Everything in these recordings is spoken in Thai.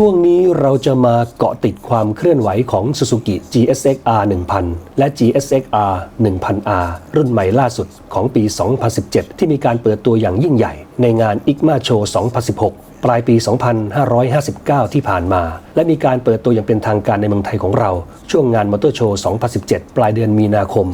ช่วงนี้เราจะมาเกาะติดความเคลื่อนไหวของ Suzuki GSX-R 1000 และ GSX-R 1000R รุ่นใหม่ล่าสุดของปี 2017 ที่มีการเปิดตัวอย่างยิ่งใหญ่ ในงาน ICMA Show 2016 ปลายปี 2559 ที่ผ่านมา และมีการเปิดตัวอย่างเป็นทางการในเมืองไทยของเรา ช่วงงานมอเตอร์โชว์ 2017 ปลายเดือนมีนาคม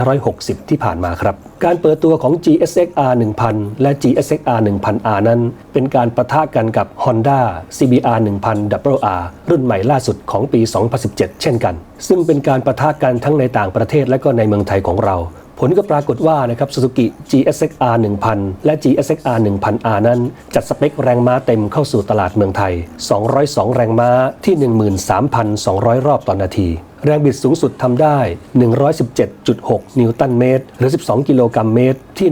2560 ที่ผ่านมาครับ การเปิดตัวของ GSX-R 1000 และ GSX-R 1000R นั้น เป็นการประทะกันกับ Honda CBR 1000 WR รุ่นใหม่ล่าสุดของปี 2017 เช่นกัน ซึ่งเป็นการประทะกันทั้งในต่างประเทศและก็ในเมืองไทยของเรา ผลก็ปรากฏว่านะครับ Suzuki GSX-R 1000 และ GSX-R 1000R นั้น จัดสเปคแรงม้าเต็มเข้าสู่ตลาดเมืองไทย 202 แรงม้าที่ 13,200 รอบต่อนนาที แรงบิดสูงสุดทำได้ 117.6 นิวตันเมตร หรือ 12 กิโลกรัมเมตร ที่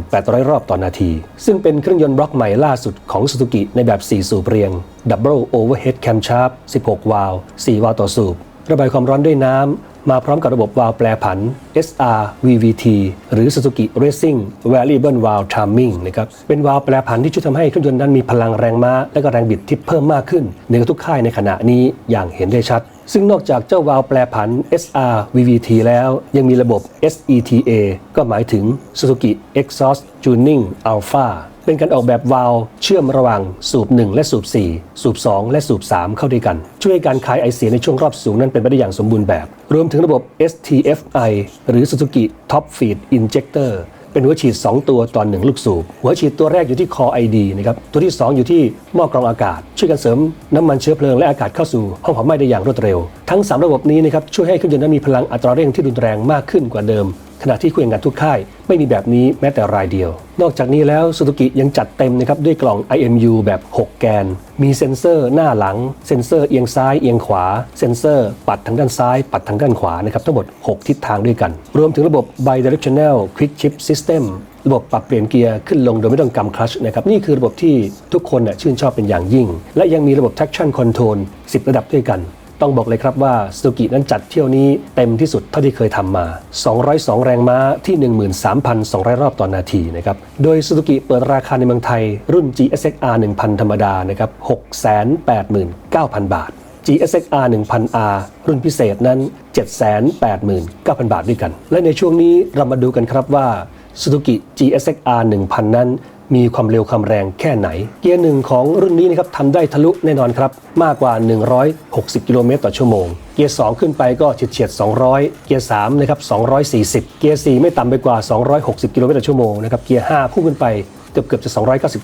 1,800 รอบต่อนาที ซึ่งเป็นเครื่องยนต์บล็อกใหม่ล่าสุดของ Suzuki ในแบบ 4 สูบเรียง Double Overhead Camshaft 16 วาล์ว4วาล์วต่อสูบระบายความร้อนด้วยน้ำ มาพร้อมกับระบบวาล์วแปรผัน SR VVT หรือ Suzuki Racing Variable Valve Timing นะครับ เป็นวาล์วแปรผันที่ช่วยทำให้เครื่องยนต์นั้นมีพลังแรงม้า และก็แรงบิดที่เพิ่มมากขึ้นเหนือทุกค่ายในขณะนี้อย่างเห็นได้ชัด ซึ่งนอกจากเจ้าวาล์วแปรผัน SR VVT แล้วยังมีระบบ SETA ก็หมายถึง Suzuki Exhaust Tuning Alpha เป็นการออกแบบวาล์วเชื่อมระหว่างสูบ 1 และสูบ 4 สูบ 2 และสูบ 3 เข้าด้วยกัน ช่วยการคายไอเสียในช่วงรอบสูงนั้นเป็นไปได้อย่างสมบูรณ์แบบ รวมถึงระบบ STFI หรือ Suzuki Top Feed Injector เป็นหัวฉีด 2 ตัวต่อ1ลูกสูบ หัวฉีดตัวแรกอยู่ที่ Core ID นะครับ ตัวที่ 2 อยู่ที่หม้อกรองอากาศ ช่วยกันเสริมน้ำมันเชื้อเพลิงและอากาศเข้าสู่ห้องเผาไหม้ได้อย่างรวดเร็ว ทั้ง 3 ระบบนี้นะครับช่วยให้เครื่องยนต์นั้นมีพลังอัตราเร่งที่รุนแรงมากขึ้นกว่าเดิม ขณะที่คู่แข่งขันทุกค่าย ไม่มีแบบนี้แม้แต่รายเดียว นอกจากนี้แล้วซูซูกิยังจัดเต็มนะครับด้วยกล่อง IMU แบบ 6 แกน มีเซ็นเซอร์หน้าหลัง เซ็นเซอร์เอียงซ้ายเอียงขวา เซ็นเซอร์ ปัดทางด้านซ้าย ปัดทางด้านขวานะครับทั้งหมด 6 ทิศทางด้วยกัน รวมถึงระบบ Bidirectional Quick Shift System ระบบปรับเปลี่ยนเกียร์ขึ้นลงโดยไม่ต้องกำคลัชนะครับนี่คือระบบที่ทุกคนชื่นชอบเป็นอย่างยิ่ง และยังมีระบบ traction control 10 ระดับด้วยกัน ต้องบอกเลยครับว่าส u กินั้นจัดเที่ยวนี้เต็มที่สุดเท่าที่เคยทำมา 202 แรงม้าที่ 13,200 รอบต่อนนาทีนะครับ โดย Suzuki เปิดราคาในเมืองไทยรุ่น GSX-R 1000 ธรรมดานะครับ 689,000 บาท GSX-R 1000R รุ่นพิเศษนั้น 789,000 บาทด้วยกัน และในช่วงนี้เรามาดูกันครับว่า Suzuki GSX-R 1000 นั้น มีความเร็วความแรงแค่ไหน เกียร์หนึ่งของรุ่นนี้นะครับทำได้ทะลุแน่นอนครับ มากกว่า 160 กิโลเมตรต่อชั่วโมง เกียร์ 2 ขึ้นไปก็เฉียดเฉียด 200 เกียร์ 3 นะครับ 240 เกียร์ 4 ไม่ต่ำไปกว่า 260 กิโลเมตรต่อชั่วโมงนะครับ เกียร์ 5 พุ่งขึ้นไปเกือบเกือบจะ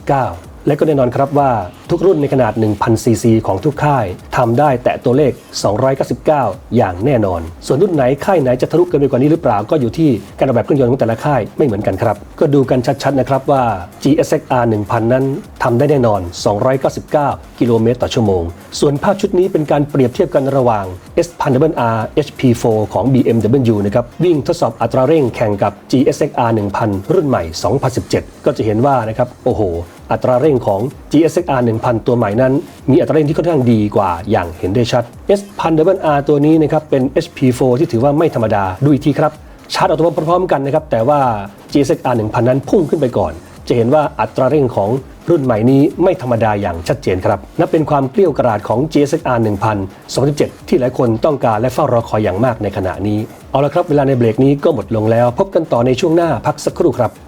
299 และก็แน่นอนครับว่าทุกรุ่นในขนาด 1,000 ซีซีของทุกค่ายทำได้แตะตัวเลข 299 อย่างแน่นอน ส่วนรุ่นไหนค่ายไหนจะทะลุเกินไปกว่านี้หรือเปล่าก็อยู่ที่การออกแบบเครื่องยนต์ของแต่ละค่ายไม่เหมือนกันครับ ก็ดูกันชัดๆนะครับว่า GSX-R 1000 นั้นทำได้แน่นอน 299 กิโลเมตรต่อชั่วโมง ส่วนภาพชุดนี้เป็นการเปรียบเทียบกันระหว่าง S1000R HP4 ของ BMW นะครับวิ่งทดสอบอัตราเร่งแข่งกับ GSX-R 1000 รุ่นใหม่ 2017 ก็จะเห็นว่านะครับโอ้โห อัตราเร่งของ GSX-R 1000 ตัวใหม่นั้น มีอัตราเร่งที่ค่อนข้างดีกว่าอย่างเห็นได้ชัด S1000R ตัวนี้นะครับเป็น HP4 ที่ถือว่าไม่ธรรมดาดูอีกทีครับชาร์จออกตัวพร้อมกันนะครับแต่ว่า GSX-R 1000 นั้นพุ่งขึ้นไปก่อน จะเห็นว่าอัตราเร่งของรุ่นใหม่นี้ไม่ธรรมดาอย่างชัดเจนครับนับเป็นความเกลี้ยวกราดของ GSX-R 1000 2017 ที่หลายคนต้องการและเฝ้ารอคอยอย่างมากในขณะนี้ เอาละครับ เวลาในเบรกนี้ก็หมดลงแล้ว พบกันต่อในช่วงหน้าพักสักครู่ครับ